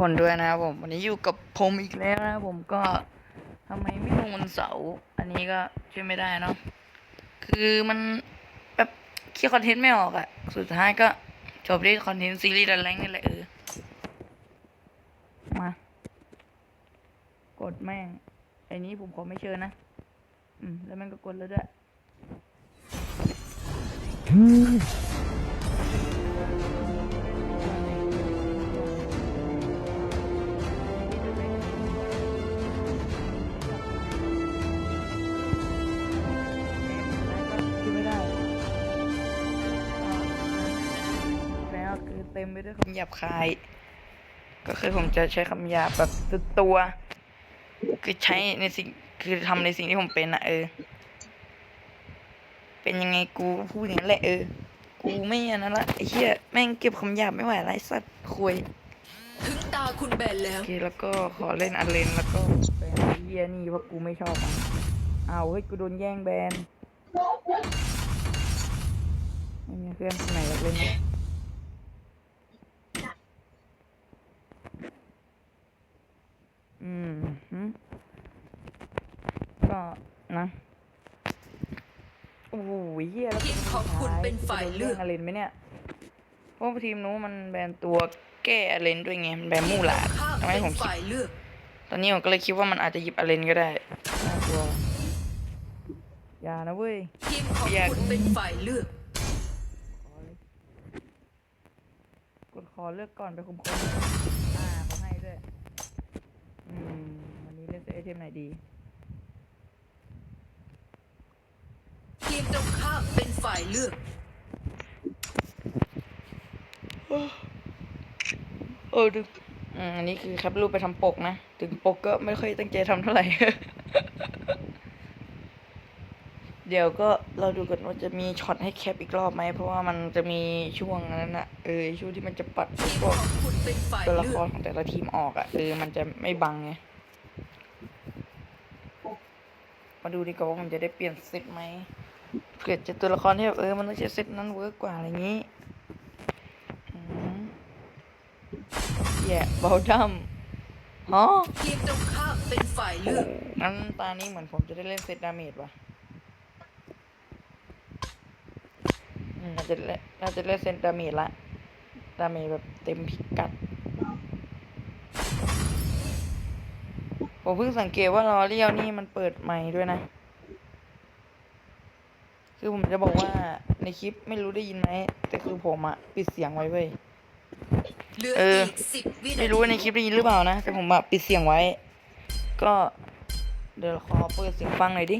คนด้วยนะครับผม วันนี้อยู่กับผมอีกแล้วนะครับผมก็ทำไมไม่ลงวันเสาร์อันนี้ก็ช่วยไม่ได้เนาะคือมันแบบคิดคอนเทนต์ไม่ออกอะสุดท้ายก็จบที่คอนเทนต์ซีรีส์ดันแรงนี่แหละเออมากดแม่งไอ้นี้ผมขอไม่เชิญนะ อืม แล้วแม่งก็กดแล้วด้วย ด้วยคำหยาบคาย ก็คือผมจะใช้คำหยาบแบบสุดตัว คือใช้ในสิ่งคือทำในสิ่งที่ผมเป็นอะเออ เป็นยังไงกูก็พูดอย่างนั้นแหละเออ กูไม่อันนั้นละไอ้เหี้ยแม่งเก็บคำหยาบไม่ไหวไรสัตว์คุยถึงตาคุณแบนแล้โอว เคแล้วก็ขอเล่นอันเลนแล้วก็แบนไอ้เหี้ยนี่เพราะกูไม่ชอบมันอ้าวเฮ้ยกูโดนแย่งแบนไม่มีเพื่อนคนไหนอยากเล่นไหม อืมฮึก็นะโอ้โหเหี้ยแล้วทีมของคุณเป็นฝ่ายเลือกอันเลนไหมเนี่ยเพราะว่าทีมนู้นมันแบนตัวแก้อันเลนด้วยไงมันแบนมู่หลาดข้ามทำให้เป็นผมคิดฝ่ายเลือกตอนนี้ผมก็เลยคิดว่ามันอาจจะหยิบอเลนก็ได้น่ากลัวอย่านะเว้ยทีมของอยากคุณเป็นฝ่ายเลือกขอเลยกดขอเลือกก่อนไปคุมคน อืม วันนี้เล่นเซตไอเทมไหนดี ทีมตรงข้ามเป็นฝ่ายเลือก เออดึงอืมอันนี้คือแคปรูปไปทำปกนะ ถึงปกก็ไม่ค่อยตั้งใจทำเท่าไหร่ เดี๋ยวก็เราดูกันว่าจะมีช็อตให้แคปอีกรอบไหม เพราะว่ามันจะมีช่วงนั้นอะเออช่วงที่มันจะปัดทีมพวกของคุณเป็นฝ่ายตัวละเลืคอรกของแต่ละทีมออกอะ่ะเออมันจะไม่บังไงมาดูดีกว่าว่ามันจะได้เปลี่ยนเซตไหมเผื่อจะตัวละครที่แบบเออมันต้องใช้เซตนั้นเวิร์กกว่าอะไรอย่างนี้อืมแย่เบาดัมฮะทีมตรงข้ามเป็นฝ่ายโอ้เลือกงั้นตานี้เหมือนผมจะได้เล่นเซตดาเมจว่ะอืม น่าจะเล่นน่าจะเล่นเซตดาเมจละดาเมจแบบเต็มพิกัด ผมเพิ่งสังเกตว่าลอเรียวนี่มันเปิดไมค์ด้วยนะ คือผมจะบอกว่าในคลิปไม่รู้ได้ยินไหม แต่คือผมอะปิดเสียงไว้เว้ยเหลือเอออีกสิบวินาไม่ทีรู้ว่าในคลิปได้ยินหรือเปล่านะ แต่ผมอะปิดเสียงไว้ ก็เดี๋ยวขอเปิดเสียงฟังหน่อยดิ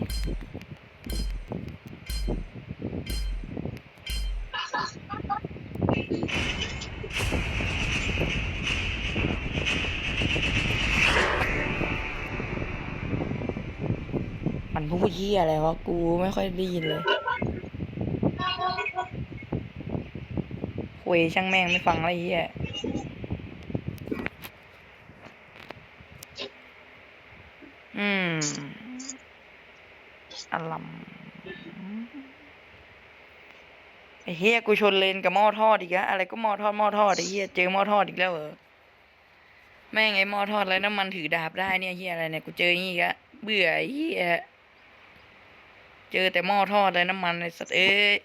มันพูดเหี้ยอะไรวะกูไม่ค่อยได้ยินเลยคุยช่างแม่งไม่ฟังอะไรเหี้ยอืมอลัมไอ้เฮียกูชนเลนกับหม้อทอดอีกแล้วอะไรก็หม้อทอดหม้อทอดไอ้เฮียเจอหม้อทอดอีกแล้วเหรอแม่งไอ้หม้อทอดแล้วน้ำมันถือดาบได้เนี่ยเฮียอะไรเนี่ยกูเจออย่างงี้อีกแล้วเบื่อไอ้เฮีย เจอแต่หม้อทอดเลยน้ำมันไอ้สัตว์เอ้ย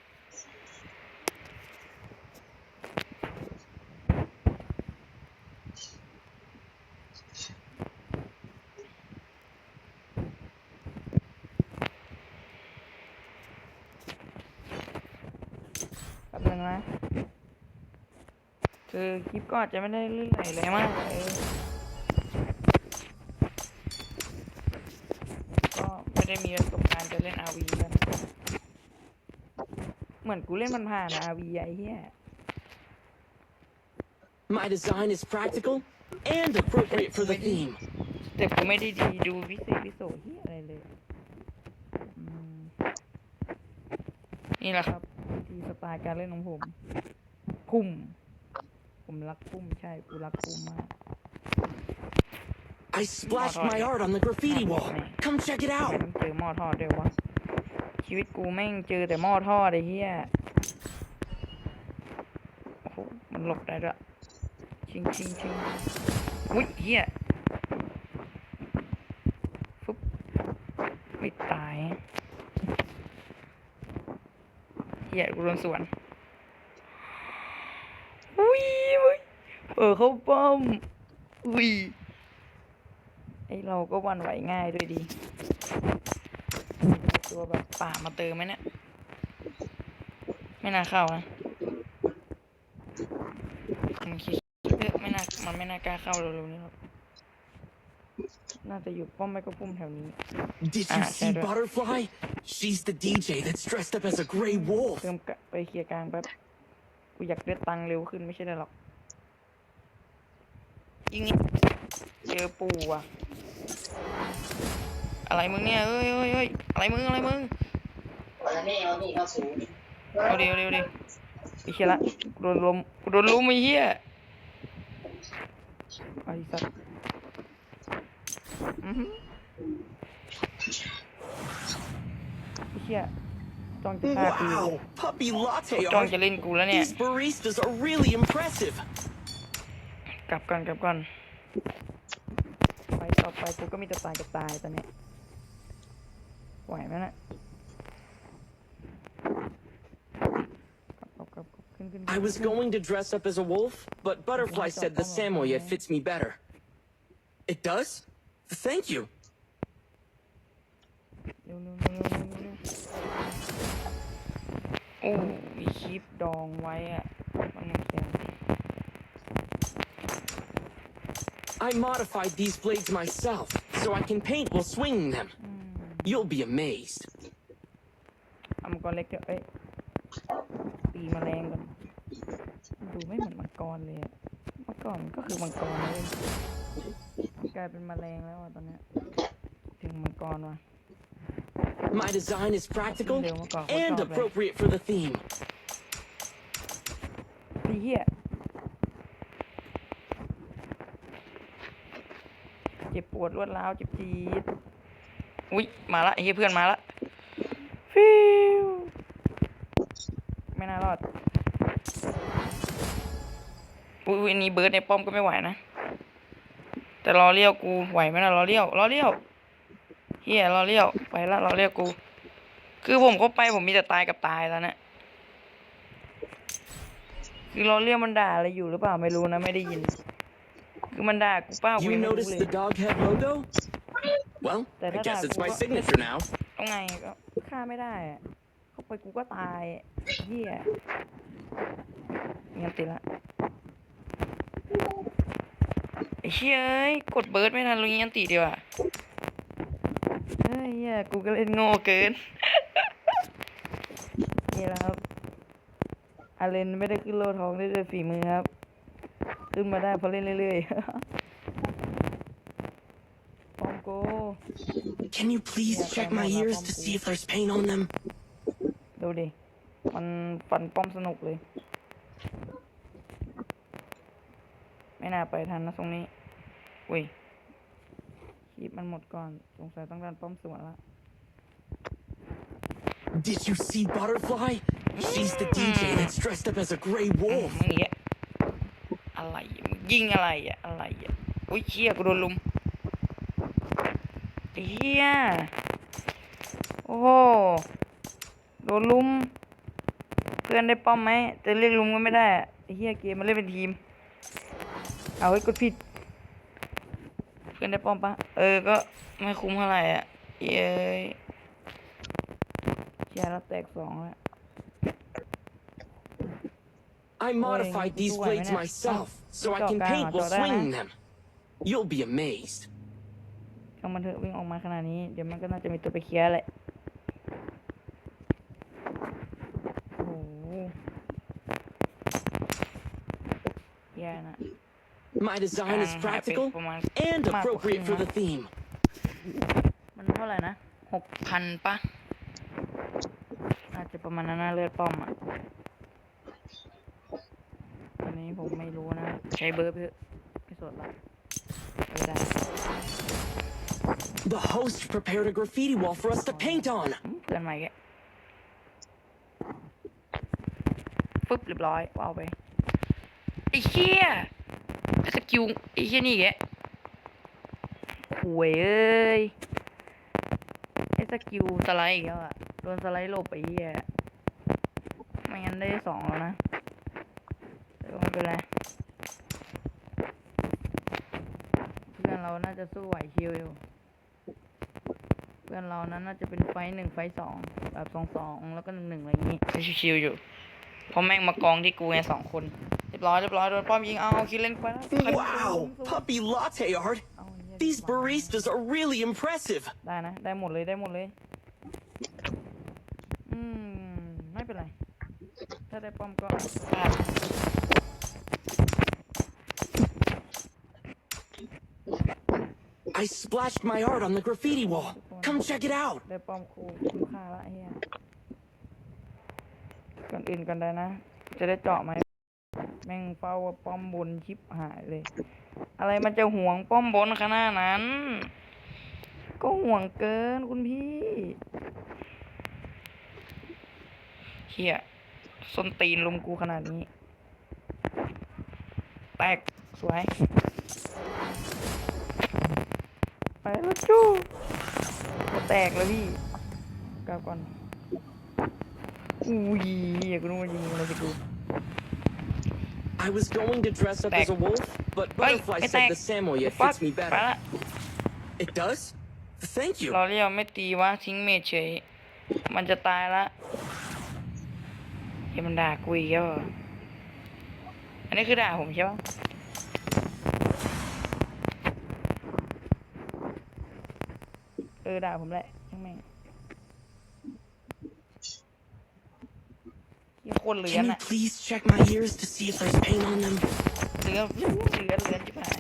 แป๊บนึงนะ คือคลิปก็อาจจะไม่ได้ลื่นไหลเลยมากเออก็ไม่ได้มีประสบการณ์จะเล่นอาวีกันเห มือนกูเล่นมันผ่านอาวีไอ้เหี้ย My design is practical and appropriate for the theme. แต่กูไม่ได้ดีดูวิเศษวิโสเฮียอะไรเลยอืมนี่แหละครับวิธีสไตล์การเล่นของผม พุ่ม ผมรักพุ่มใช่กูรักพุ่มมาก I splashed my art on the graffiti wall. Come check it ทำไม out. ต้องเจอหม้อทอดด้วยวะ ชีวิตกูแม่งเจอแต่หม้อทอดไอ้เหี้ยโอ้โหมันหลบได้ด้วยชิงชิงชิงอุ้ยเฮียฟุบไม่ตายเฮียกูโดนสวนอุ้ยอุ้ยเออเข้าป้อมอุ้ยไอเราก็วันไหวง่ายด้วยดี ตัวแบบป่ามาเติมไหมเนี่ย ไม่น่าเข้านะมันคิดเอ๊ะไม่น่ามันไม่น่ากล้าเข้าเร็วๆนี้หรอกน่าจะอยู่ป้อมไม่ก็พุ่มแถวนี้ Did you Ah, see Sandra. Butterfly? She's the DJ that's dressed up as a gray wolf. เพิ่มกะไปเคลียร์กลางแป๊บกูอยากได้ตังค์เร็วขึ้นไม่ใช่ได้หรอกยิงนี่เจอปูอะ อะไรมึงเนี่ยเอ้ยเอ้ยเอ้ยอะไรมึงอะไรมึงเอานี่เอานี่เอาสูงเอาเดี๋ยวเดี๋ยวเดี๋ยวไอ้เชี่ยละกูโดนลมกูโดนลุมไอ้เหี้ยไอ้สัสอื้อหือไอ้เชี่ยจ้องจะฆ่ากู Wow, puppy latte จ้อง art. จะเล่นกูแล้วเนี่ย These baristas are really impressive. กลับก่อนกลับก่อนไปต่อไปกูก็มีแต่ตายกับตายตอนเนี้ย ไหวไหมนะกลับกลับกลับกลับขึ้นขึ้น I was ขึ้น going to dress up as a wolf, but Butterfly said the Samoyed fits me better. It does? Thank you. เร็วเร็วเร็วเร็วเร็วเร็วโอ้มีคลิปดองไว้อะมันยังเขียน I modified these blades myself, so I can paint while swinging them. You'll be amazed. เอามังกรเล็กเถอะเอ้ยตีแมลงก่อนดูไม่เหมือนมังกรเลยอะเมื่อก่อนมันก็คือมังกรเลยมันกลายเป็นแมลงแล้วอะตอนเนี้ยถึงมังกรว่ะ My design is practical Hindi, makaka- and makaka- appropriate for the theme. ไอ้เหี้ยเจ็บปวดรวดร้าวเจ็บจี๊ด อุ้ยมาละไอ้เหี้ยเพื่อนมาละฟิวไม่น่ารอดอุ้ยอุ้ยอันนี้เบิร์ดในป้อมก็ไม่ไหวนะ แต่รอเลี้ยวกูไหวไหมนะรอเลี้ยวรอเลี้ยวเฮียรอเลี้ยวไปละรอเลี้ยวกู คือผมเข้าไปผมมีแต่ตายกับตายแล้วเนี่ยคือเราเรียกมันด่าอะไรอยู่หรือเปล่าไม่รู้นะไม่ได้ยิน คือมันด่ากูเป้ากู You ยังไม่รู้ noticed เลย the dog head logo? Well, That I had guess a- it's my signature now. เอาไงก็ฆ่าไม่ได้อะเข้าไปกูก็ตายอะเฮียงั้นติดละไอ้เชี่ยเอ้ยกดเบิร์ดไม่ทันลุงยันติดีกว่าเฮ้ยเฮียกูก็เล่นโง่เกิน นี่แหละครับอาเลนไม่ได้ขึ้นโลทองได้ด้วยฝีมือครับ ขึ้นมาได้เพราะเล่นเรื่อยๆ ปอมโก Can you please Yeah, check okay, my no, no, ears don't to do see if there's paint on them? ดูดิ มันฟันป้อมสนุกเลย ไม่น่าไปทันนะตรงนี้ อุ้ยคลิปมันหมดก่อน สงสัยต้องการป้อมสวนละ Did you see Butterfly? She's the DJ that's dressed up as a gray อืม wolf. มึงเนี้ยอะไรอะมึงยิงอะไรอะอะไรอะอุ้ยเชี่ยกูโดนลุมไอ้ เฮียโอ้โหโดนลุม เพื่อนได้ป้อมไหมแต่เรียกลุมก็ไม่ได้อะไอ้เฮียเกมมันเล่นเป็นทีม เอาไว้ยกดผิด เพื่อนได้ป้อมปะเออก็ไม่คุ้มเท่าไหร่อะเย้ยเชียร์แล้วแตกสองแล้ว I modified you these do it, blades innit? myself, so I Chọn can cao paint hả? while Chọn ra swinging hả? them. You'll be amazed. ช่างมันเถอะวิ่งออกมาขนาดนี้ เดี๋ยวมันก็น่าจะมีตัวไปเคลียร์แหละโอ้โหแย่นะ My design is Ah, practical happy for my- and Marco appropriate for the Kina. theme. มันเท่าไหร่นะหกพันปะอาจจะประมาณนั้นนะเลือดป้อมอะอันนี้ผมไม่รู้นะ ใช้เบอร์ไปเถอะไม่สดละไม่ได้ The host prepared a graffiti wall for us to paint on. เพื่อนใหม่แกปึ๊บเรียบร้อยว้าวไปไอ้เชี่ยสกิลไอ้เหี้ยนี่แกหวยเอ้ยไอ้สกิลสไลด์อีกแล้วอะโดนสไลด์หลบไอ้เหี้ยไม่งั้นได้สองแล้วนะแต่ไม่เป็นไรเพื่อนเราน่าจะสู้ไหวคิวอยู่ พื่อนเรานั้นน่าจะเป็นไฟท์หนึ่งไฟท์สองแบบสองสองแล้วก็หนึ่งหนึ่งอะไรอย่างงี้ชิวๆอยู่เพราะแม่งมากองที่กูไงสองคนเรียบร้อยเรียบร้อยโดนป้อมยิงเอาเอาคิดเล่นไปแล้วใครเป็นคน Wow, ยิงสู้ puppy latte art. เอาเหี้ย These baristas are really impressive. ได้นะได้หมดเลยได้หมดเลยอืมไม่เป็นไร ถ้าได้ป้อมก็ได้ I splashed my art on the graffiti wall. Come check it out. ได้ป้อมคูคุ้มค่าละไอ้เฮียก่อนอื่นกันได้นะ จะได้เจาะไหม แม่งเฝ้าว่าป้อมบนชิปหายเลย อะไรมันจะห่วงป้อมบนขนาดนั้น ก็ห่วงเกินคุณพี่เฮียส้นตีนลุมกูขนาดนี้ แตก สวย ไปแล้วจู้ แตกแล้วพี่กลับก่อนอุ้ยอย่ากูรู้ว่ายิงอะไรจะกู I was going to dress up as a wolf, but เฮ้ย Butterfly ไม่แต said ก the Samoyed ฟัก fits me ไป better. ละ It does? Thank you. เราเรียกไม่ตีวะทิ้งเมจเฉยมันจะตายละเฮ้ยมันด่ากูอีกแล้วเหรออันนี้คือด่าผมใช่ปะ เออด่าผมแหละช่างแม่งยี่โคนเหลือน Can you อะ please check my ears to see if there's paint on them? เหลือเหลือเหลือจิ๋หาย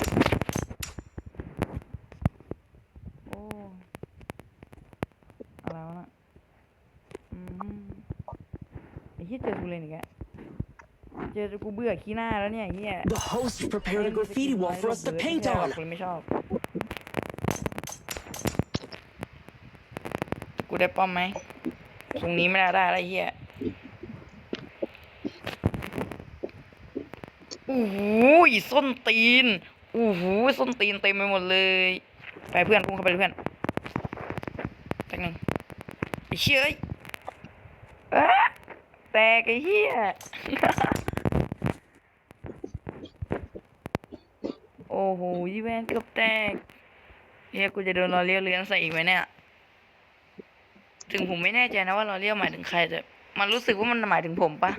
โอ้อะไรวะน่ะอืมไอ้เหี้ยเจอกูเลยนี่แกเจอกูเบื่อขี้หน้าแล้วเนี่ยไอ้เหี้ย The host prepared a graffiti wall for us to paint ไม่ on. กูไม่ชอบ ได้ป้อมไหมตรงนี้ไม่น่าได้แล้วไอ้เหี้ยโอ้โหส้นตีนโอ้โหส้นตีนเต็มไปหมดเลย ไปเพื่อนพุ่งเข้าไปเพื่อนจักหนึ่งไอ้เชี่ยเอ้ยอ๊ะแตกไอ้เหี้ยโอ้โหยี่แวนเกือบแตกเฮียกูจะโดนลอเลี้ยวเลื้อนใส่อีกไหมเนี่ย ถึงผมไม่แน่ใจนะว่าลอเลียวหมายถึงใครแต่มันรู้สึกว่ามันหมายถึงผมปะ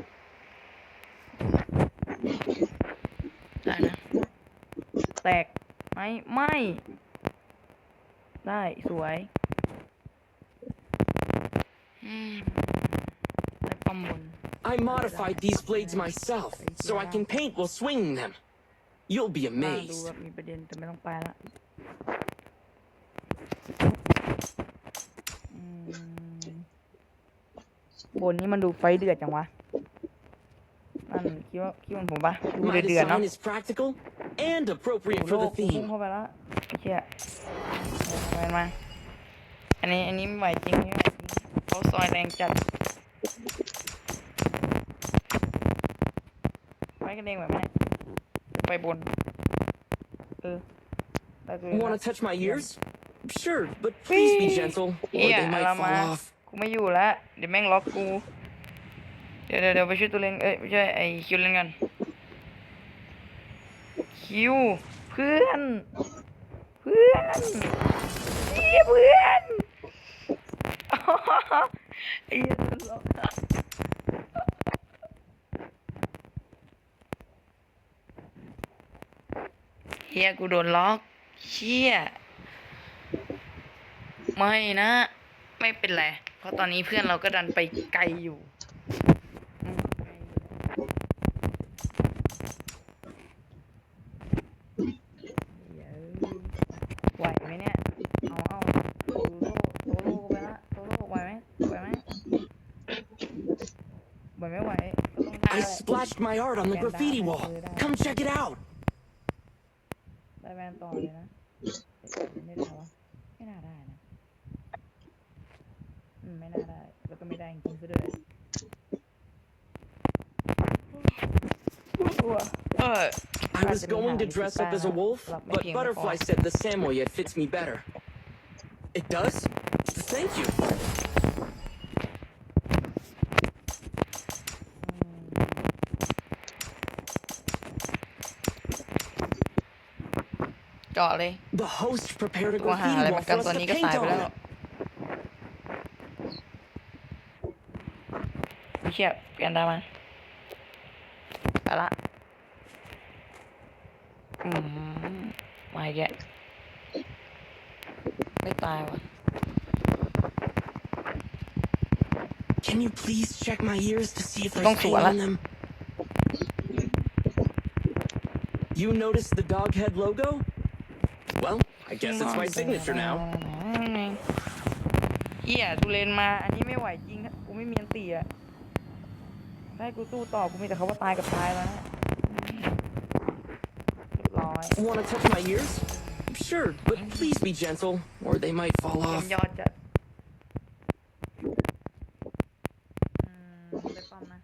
ได้นะแตกไหมไม่ ได้สวยอืมได้ป้อมบน I modified these blades myself, so I can paint while swinging them. You'll be น่าดู amazed. แบบมีประเด็นแต่ไม่ต้องไปละอืม บนนี้มันดูไฟเดือดจังวะนั่นคิดว่าคิดว่าผมปะดู My เดือดๆเนาะ design is practical and โอ้ appropriate โห for the พุ่ง theme. เข้าไปแล้วไอ้เชี่ยเอาไปมา อันนี้อันนี้ไม่ไหวจริงไม่ไหวจริงเขาซอยแรงจัดไปกันเองแบบนี้ไปบนเออได้ตัวเอง Want ละ to touch my ears? Sure, but please be Whee! gentle, or เฮีย they อะ might ไร fall มา off. ูไม่อยู่แล้วเดี๋ยวแม่งล็อกกู เดี๋ยวเดี๋ยวไปช่วยตัวเลนเอ้ยไม่ใช่ไอคิวเล่นกัน คิว เพื่อน เพื่อนเฮียเพื่อนไอ้เหี้ยตลกเฮียกูโดนล็อกเชี่ยไม่นะ ไม่เป็นไร ราะตอนนี้เพื่อนเราก็ดันไปไกลอยู่ไกลอยู่เดี๋ยวไหวไหมเนี่ย เอาเอาโซโล่โซโล่ไปละโซโล่ไหวไหมไหวไหมไหวไม่ไหว I splashed my art on the graffiti wall. Come check it out. ได้แวนต่อเลยนะไม่ได้วะไม่น่าได้นะ อืมไม่น่าได้ แล้วก็ไม่ได้จริงๆซะด้วยกลัวเออ I was going to dress up as a wolf, but Butterfly said the Samoyed fits me better. It does? Thank you. เจาะเลย The host prepared a กูหาอะไร graffiti มา wall กัน for us ตัว to นี้ก็ paint ตายไปแล้ว on. ไม่เชี่ยเปลี่ยนได้ไหมไปละอืมมา อีกแกไม่ตายว่ะ Can you please check my ears to see if there's Don't paint swallow. on them? You noticed the dog head logo? Well, I guess it's my signature now. เฮียดูเลนมา อันนี้ไม่ไหวจริงกูไม่มีอันตีอะถ้าให้กูสู้ต่อ กูมีแต่เขาว่าตายกับตายแล้วนะเรียบร้อย Want to touch my ears? Sure, but please be gentle, or they might fall เก off. มยอดจัดอืมไปป้อมนะ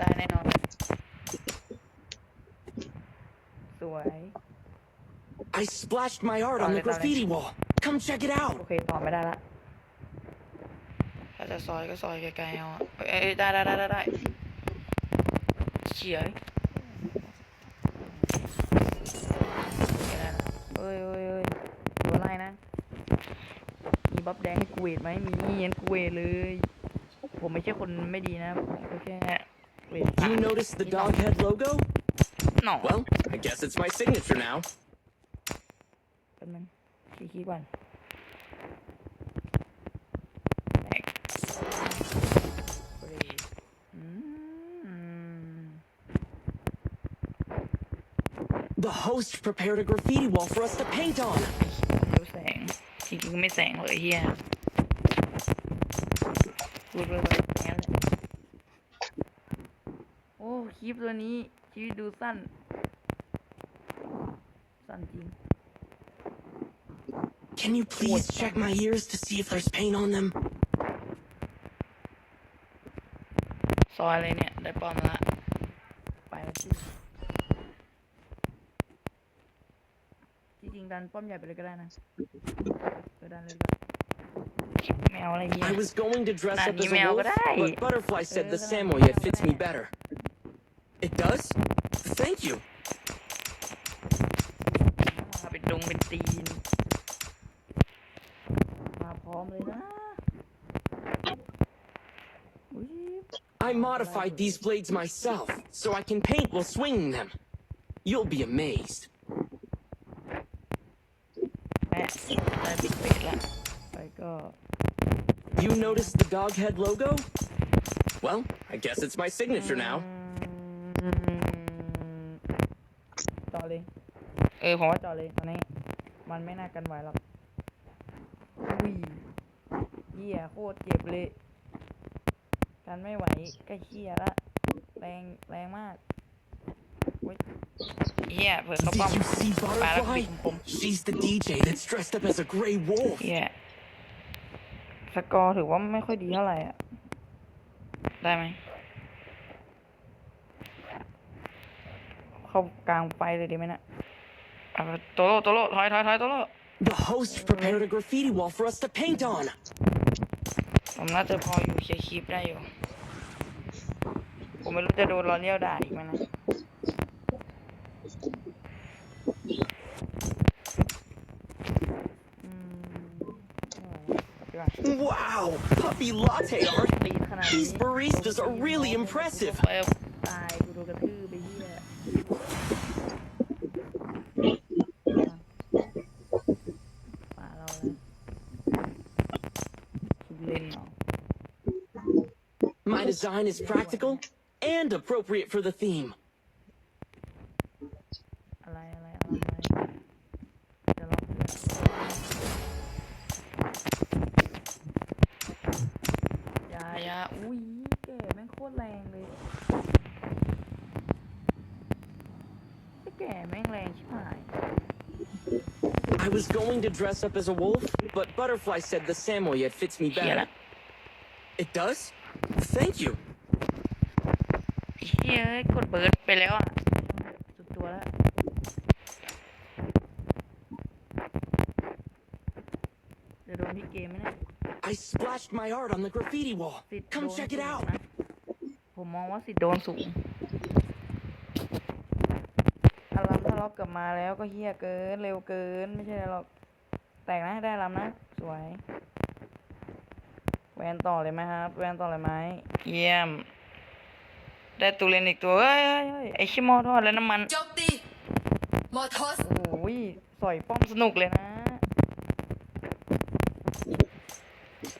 ตายแน่นอน สวย I splashed my art on the Dale, dale. graffiti wall. Come check it โอ out. เคต่อไม่ได้ละ ถ้าจะซอยก็ซอยไกลๆเอาอะเอ้ยเอ้ยได้ได้ได้ได้ได้เฉีย บัฟแดงให้กูเวทไหมมีเย็นกูเวทเลย ผมไม่ใช่คนไม่ดีนะผมก็แค่เวท You noticed the dog head logo? หน่อ Well, I guess it's my signature now. แป๊บนึงคีย์คีย์ก่อนแม็กเฮ้ยอืม The host prepared a graffiti wall for us to paint on. ดูแสงจริงๆก็ไม่แสงเลยเฮียพูดไปเลยแค่นั้นแหละโอ้คลิปตัวนี้ชีวิตดูสั้น สั้นจริง Can you please check my ears to see if there's paint on them? ซอยเลยเนี่ย ได้ป้อมละ ไปแล้วสิที่จริงดันป้อมใหญ่ไปเลยก็ได้นะ เออดันเลยดีกว่าไม่เอาอะไรเฮีย I was going to dress Nah, up as a email wolf, ko na eh. but Butterfly said the Eh, Samoyed wala fits na me eh. better. It does? Thank you. มาเป็นดงเป็นตีน มาพร้อมเลยนะอุ๊ย I modified these blades myself, so I can paint while swinging them. You'll be amazed. แม่ได้บิ๊กเบดละไปก็ You noticed the dog head logo? Well, I guess it's my signature now. อืมจอเลย เออผมว่าจอเลยตอนนี้ มันไม่น่ากันไหวหรอกอุ้ยเหี้ยโคตรเจ็บเลย กันไม่ไหวกล้เหี้ยละ แรงแรงมากอุ๊ย เหี้ยเผื่อเขาป้อม Did you see ไปแล้ว Butterfly? ปิดผม She's the DJ that's dressed up as a gray wolf. เหี้ยสกอร์ถือว่าไม่ค่อยดีเท่าไหร่อะ ได้ไหม เข้ากลางไฟเลยดีไหมเนะเอาไปโตโร่โตโร่ถอยถอยถอยโตโร่ The host prepared a graffiti wall for us to paint on. ผมน่าจะพออยู่เคลียร์คลิปได้อยู่ ผมไม่รู้จะโดนรอนเลี้ยวด่าอีกไหมนะ Wow, puppy latte art. ตีขนาดนี้ These baristas are really impressive. เออตายกูโดนกระทืบไปเหี้ยป่าเราแล้วคิดเล่นเนาะ My design is practical and appropriate for the theme. I was going to dress up as a wolf, but Butterfly said the Samoyed fits me เฮีย better. ละ It does? Thank you. ไอ้เฮีย เอ้ยกดเบิร์ดไปแล้วอ่ะ สุดตัวแล้ว เดี๋ยวโดนพี่เกมไหมเนี่ย I splashed my art on the graffiti wall. สิทธิ์โด Come น check สู it ง out. นะ ผมมองว่าสิทธิ์โดนสูง อารัมถ้าล็กลับมาแล้วก็เฮี้ยเกิน เร็วเกิน ไม่ใช่หรอก แตกนะได้อารัมนะ สวย แวนต่อเลยไหมครับ แวนต่อเลยไหมเยี่ยม ได้ตูเลนอีกตัวเฮ้ยเฮ้ยเฮ้ยไอชิมอทอดแล้วน้ำมันโจมตีมอทอสโอ้ยสอยป้อมสนุกเลยนะ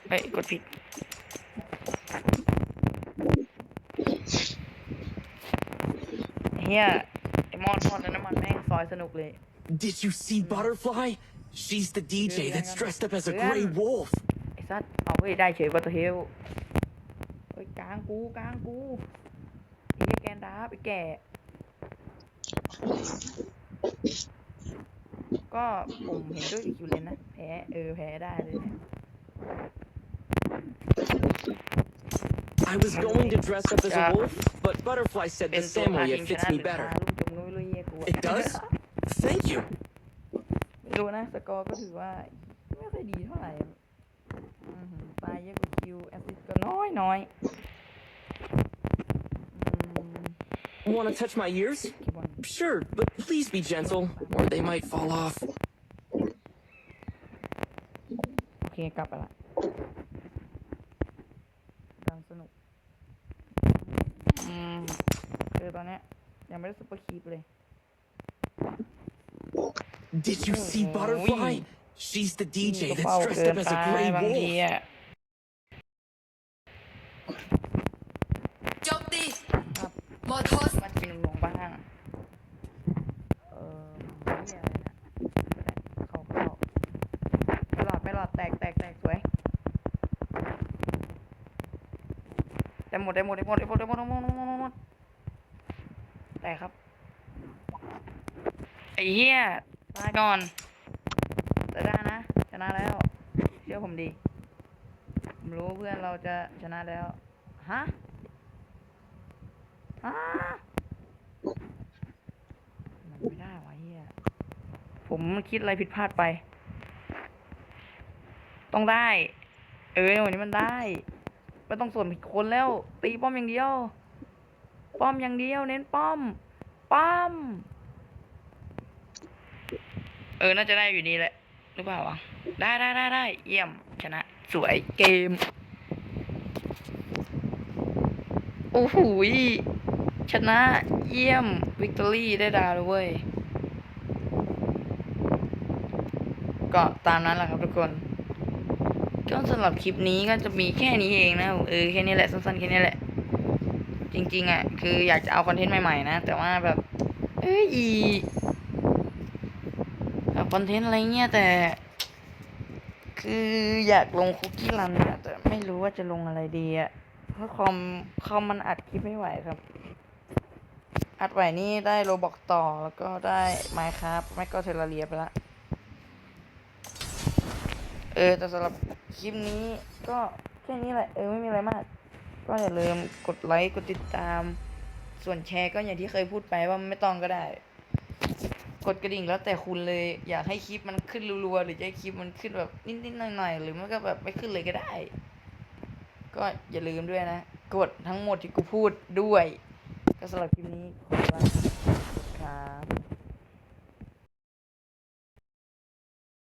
เฮ้ยกดผิดเฮียไอมอทอดแล้วน้ำมัน อยสนุกเลย Did you see Butterfly? She's the DJ that's dressed up as a gray wolf. ไอ้สัตว์เอาเว้ยได้เฉยบัตเตอร์เฮลเฮ้ยกลางกูกลางกูไอ้เหี้ยแกนดาบไอ้แก่ ก็ผมเห็นด้วยอีกอยู่เลยนะ แพ้เออแพ้ได้เลยเนี่ย I was going to dress up as a Yeah. wolf, but Butterfly said เป็ the นตัวพาที Samoyed มช fits นะห me รือพา better. ลูกจมก็ไม่รู้เหี้ยกูอะ It does? Thank you. ไม่รู้นะ สกอร์ก็ถือว่า ไม่ค่อยดีเท่าไหร่อื้อหือตายเยอะกว่าคิว แอสซิสต์ก็น้อยน้อยอืม Want to touch my ears? กี่บอล Sure, but please be gentle, or they might fall off. โอเค กลับไปละกำลังสนุก อืมคือตอนเนี้ยยังไม่ได้ซุปเปอร์คีปเลย Did you see Oh, Butterfly? wee. She's the นี่ DJ ก็เฝ้า that's เกิ dressed น up as ไป a gray บางที wolf. อะ โจมตีครับ มอร์ทอสมากินหลวงบ้างเออเหียอะไรนะเข้าเข้าไม่หลอดไม่หลอดแตกแตกแตกสวยแต่หมดได้หมดได้หมดได้หมดได้หมดได้หมดได้หมดได้หมดแตกครับไอ้เหี้ย ตาก่อนแต่ได้นะ ชนะแล้ว เชื่อผมดีผมรู้เพื่อนเราจะชนะแล้ว ฮะ ฮะมันไม่ได้วะเฮียผมคิดอะไรผิดพลาดไป ต้องได้ เออวันนี้มันได้ไม่ต้องส่วนผิดคนแล้ว ตีป้อมอย่างเดียว ป้อมอย่างเดียว เน้นป้อม ป้อม เออ น่าจะได้อยู่นี่แหละ หรือเปล่าวะ ได้ได้ได้ได้ เยี่ยม ชนะ สวย เกม โอ้โหชนะ เยี่ยม วิกตอรี่ ได้ดาวเลยเว้ย ก็ตามนั้นแหละครับทุกคน ก็สำหรับคลิปนี้ก็จะมีแค่นี้เองนะ เออ แค่นี้แหละ สั้นๆ แค่นี้แหละ จริง ๆ อะ คืออยากจะเอาคอนเทนต์ใหม่ ๆ นะ แต่ว่าแบบ เอ้ย คอนเทนต์อะไรเงี้ยแต่ คืออยากลงคุกกี้รันอะแต่ไม่รู้ว่าจะลงอะไรดีอะเพราะคอมคอมมันอัดคลิปไม่ไหวครับ อัดไหวนี่ได้โรบอกต่อแล้วก็ได้ไมค์ครับไม่ก็เทเลเรียไปละเออแต่สำหรับคลิปนี้ก็แค่นี้แหละเออไม่มีอะไรมาก ก็อย่าลืมกดไลค์กดติดตาม ส่วนแชร์ก็อย่างที่เคยพูดไปว่าไม่ต้องก็ได้ กดกระดิ่งแล้วแต่คุณเลยอยากให้คลิปมันขึ้นรัวๆหรือจะให้คลิปมันขึ้นแบบนิดๆหน่อยๆหรือมันก็แบบไม่ขึ้นเลยก็ได้ ก็อย่าลืมด้วยนะ กดทั้งหมดที่กูพูดด้วย ก็สำหรับคลิปนี้ขอลาครับ